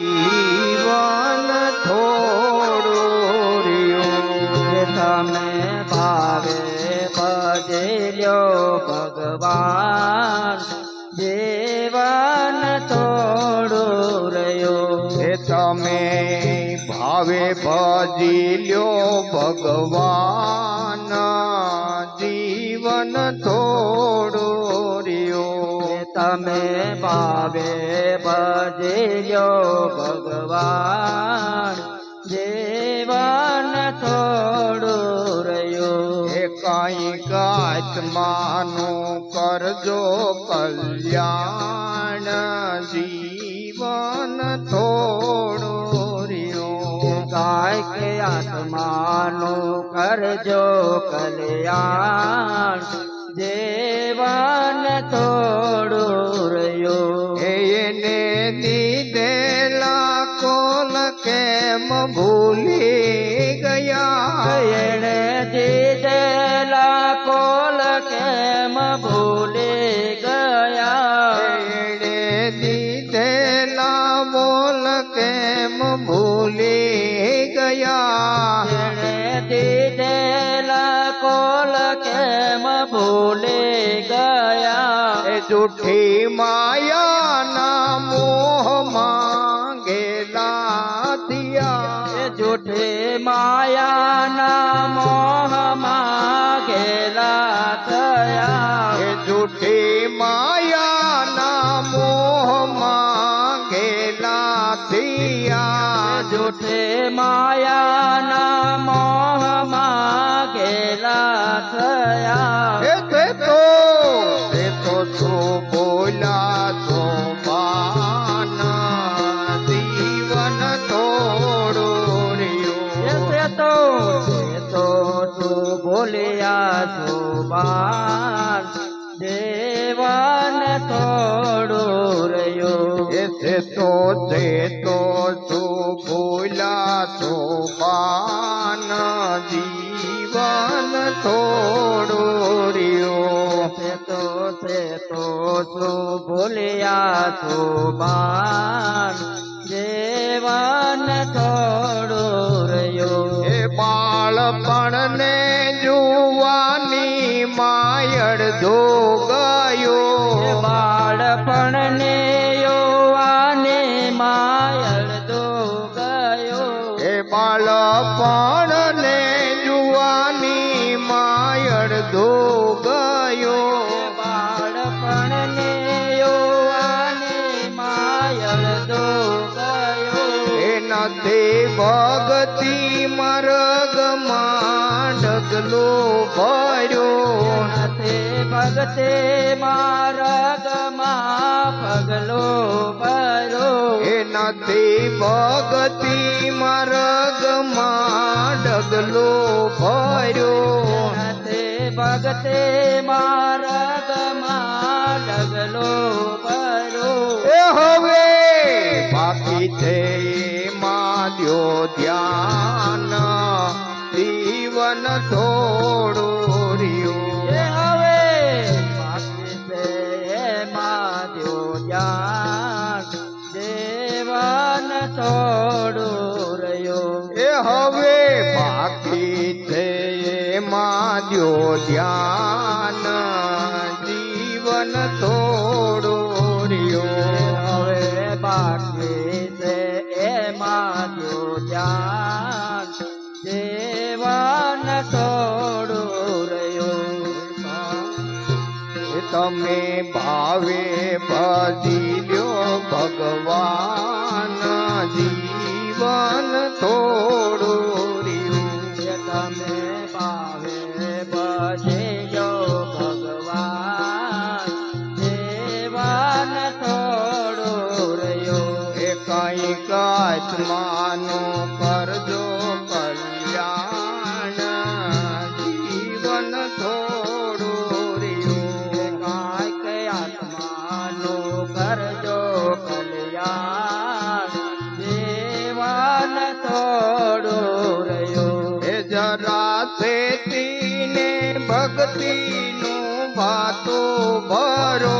જીવન થોડું જે તમે ભાવે ભજલ્યો ભગવાન. જીવન થોડું રહ્યું એ તમે ભાવે ભજી લ્યો ભગવાન. જીવન થોડું રહ્યું તમે ભાવે ભજલ્યો ભગવાન. જીવન થોડું રહ્યું. એ કાંઈક આત્માનું કરજો કલ્યાણ. જીવન થોડું રહ્યું. ગાય કે આત્માનું કરજો કલ્યાણ. જીવન થોડું રહ્યો. એને દીધેલા કોલ કેમ ભૂલી ગયા. એને દીધેલા કોલ કેમ ભૂલી ગયા. એને દીધેલા બોલ કેમ ભૂલી ગયા. એને દીધેલા કોલ કેમ ભૂલી જૂઠી માયાના મોહમાં ગેલા દિયા. જૂઠી માયાના મોહમાં તો તે તો છો બોલા તો પાના જીવન થોડો રહ્યું. છે તો છે તો તું બોલ્યા છો જીવન થોડો રહ્યો. એ બાળપણને જુવાની માયડ ધો બાળપણને જુવાની માયડ ધો ગયો. યોવાને દો ગયો. એ નથી ભગતિ માર્ગમાં ડગલો ભર્યો. નથી ભગતે માર્ગમાં પગલો ભર્યો. એ ભગતિ ભગતિ માર્ગમાં ડગલો ભર્યો. નથી ભગતે માર્ગમાં ડગલો ભર્યો. એ હવે બાકી છે દ્યો ધ્યાન. દ્યો ધ્યાન જીવન થોડો રહ્યું. હવે બાકી છે એમાં દ્યો ધ્યાન દેવાન થોડું રહ્યું. તમે ભાવે ભજી લ્યો ભગવાન જીવન થોડું એ કઈ આત્માનું કરજો કલ્યાણ. જીવન થોડું રહ્યું. કાંઈક આત્માનું કરજો કલ્યાણ. દેવાન થોડું રહ્યું. એ જરા ભક્તિનું વાતો ભરો.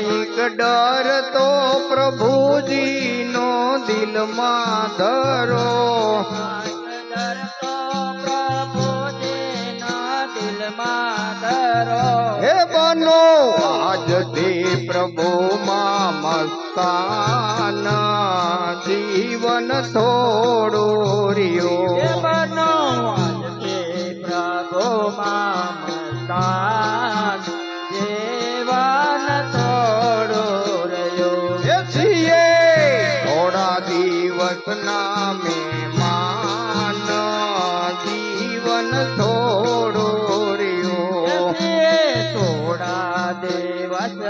કાંઈક ડર તો પ્રભુજીનો દિલમાં ધરો. હે બનો આજથી પ્રભુમાં મસ્તાન. જીવન થોડું રહ્યો.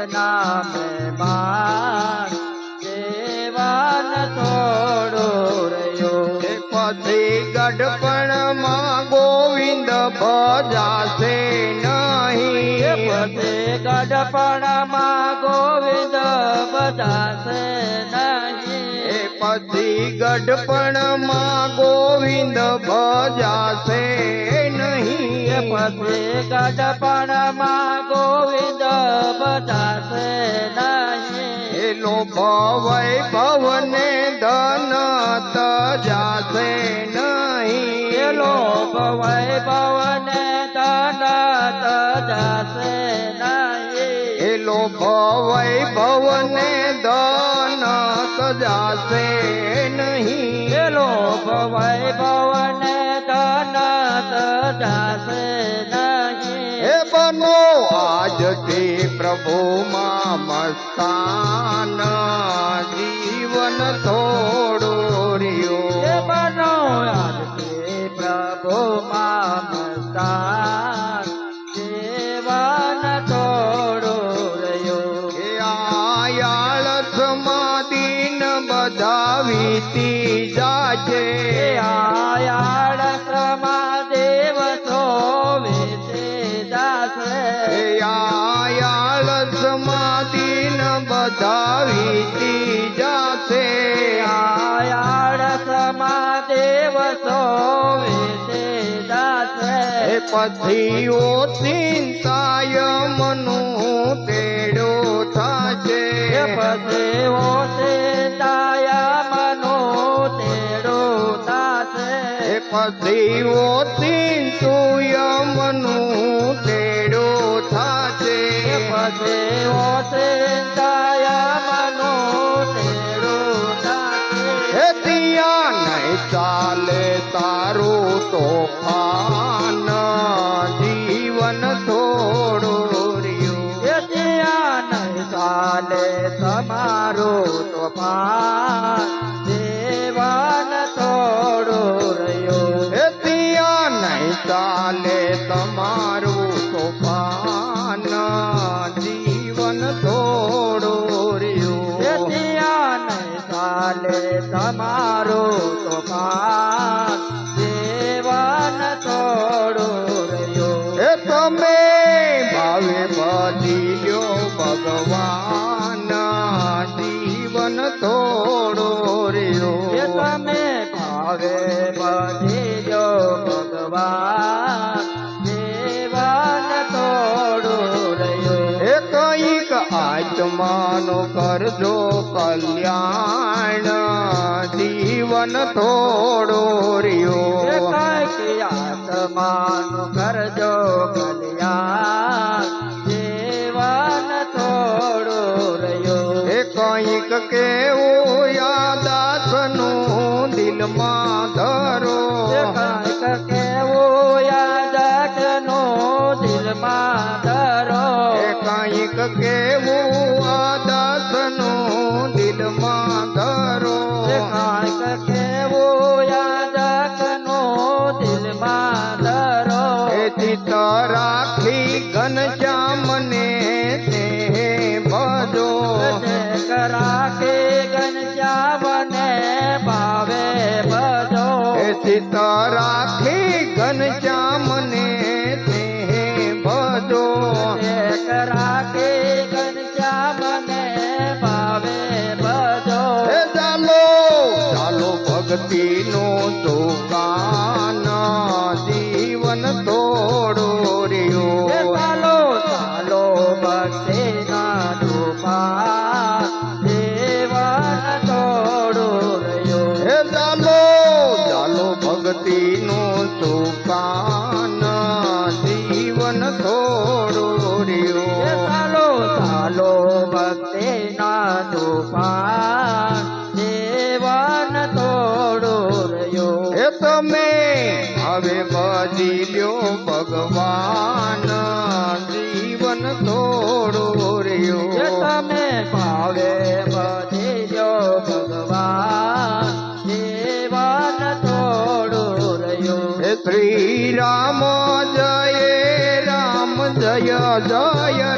દિવસના મહેમાન દેવાન થોડો રહ્યો. પછી ગઢપણમાં ગોવિંદ ભજાશે નહીં. પછી ગડપણમાં ગોવિંદ ભજાશે નહીં. પછી ગડપણમાં ગોવિંદ ભજાશે પછી ગડપણમાં ગોવિંદ બધાશે નહીં. એ લોભવય ભવને ધન તજાશે નહીં. નહીં ભવય ભવને ધન તજાશે નહીં. એ લોભવય ભવને ધન તજાશે નહીં. એ લોભ વૈભવને દંડ તજાશે નહીં. હે બનો આજથી પ્રભુમાં મસ્તાન જીવન થોડું સમાદેવ સો વિશે દાસે પછી ઓ ચિંતાય મનું તેડો થાશે. પછી ઓ દાયા મનો તેડો એ પછી ઓ ચિંતુય મનું તેડો થાશે. પછી ઓ દાયા મનો બધી લ્યો ભગવાન જીવન થોડો એ તમે ભાવે બધીજો ભગવાન દેવાન થોડું રહ્યું એ કંઈક આત્માનો કરજો કલ્યાણ જીવન થોડો રહ્યો રહ્યું આત્માનું કરજો કલ્યાણ કંઈક કેવું યાદાસનું દિલમાં ધરો? કાંઈક કેવું યાદકનો દિલમાં ધરો? કંઈક કેવું એ ચિત્ત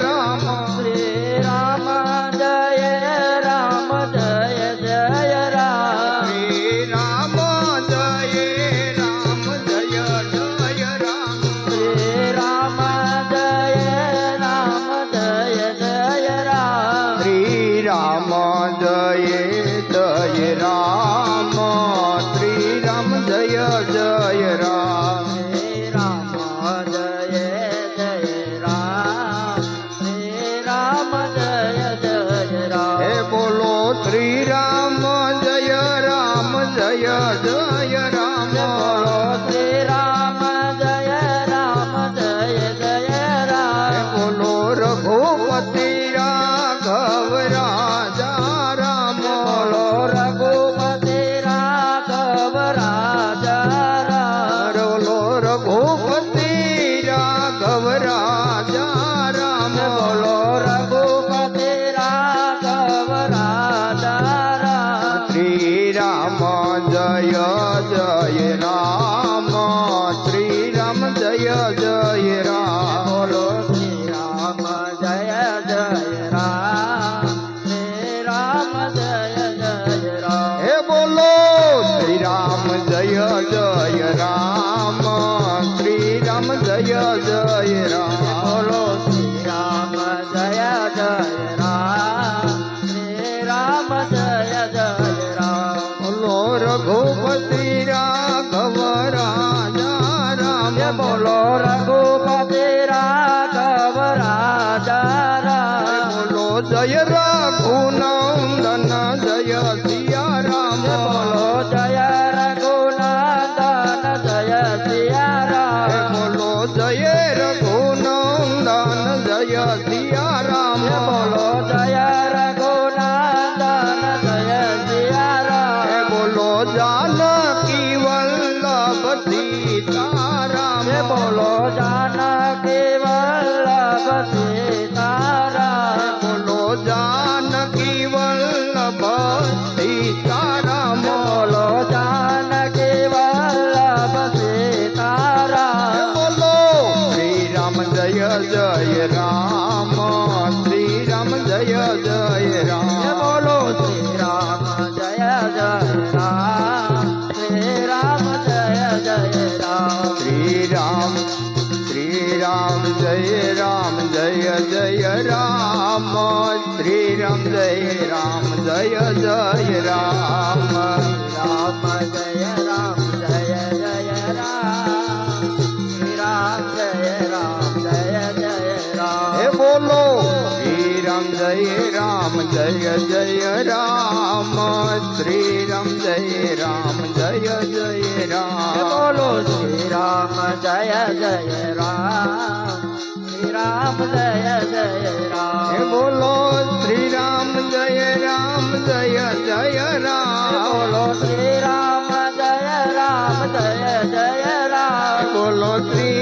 ರಾಮ શ્રી રામ જય રામ જય જય. জয় জয় রাম રાજ બોલો રઘુપતિ રાઘવ રાજા બોલો જય રા রে જય રામ જય જય રામ રામ જય રામ જય જય રામ. રામ જય રામ જય જય રામ. હે બોલો. શ્રી રામ જય રામ જય જય રામ. શ્રી રામ જય રામ જય જય રામ બોલો. શ્રી રામ જય જય રામ. શ્રી રામ જય જય રામ બોલો શ્રી રામ જય રામ જય જય રામ બોલો શ્રી રામ જય રામ જય જય રામ બોલો શ્રી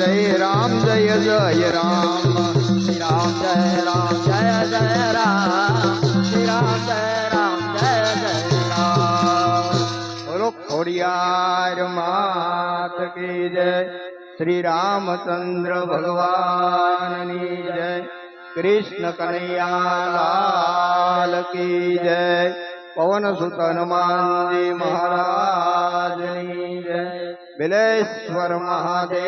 જય રામ, જય જય રામ. શ્રી રામ, જય રામ, જય જય રામ. શ્રી રામ, જય રામ, જય જય રામ. બોલો, ખોડિયાર માત કી જય. શ્રી રામચંદ્ર ભગવાનની જય. કૃષ્ણ કનૈયાલાલ કી જય. પવન સુતન માનજી મહારાજની જય. બિલેશ્વર મહાદેવની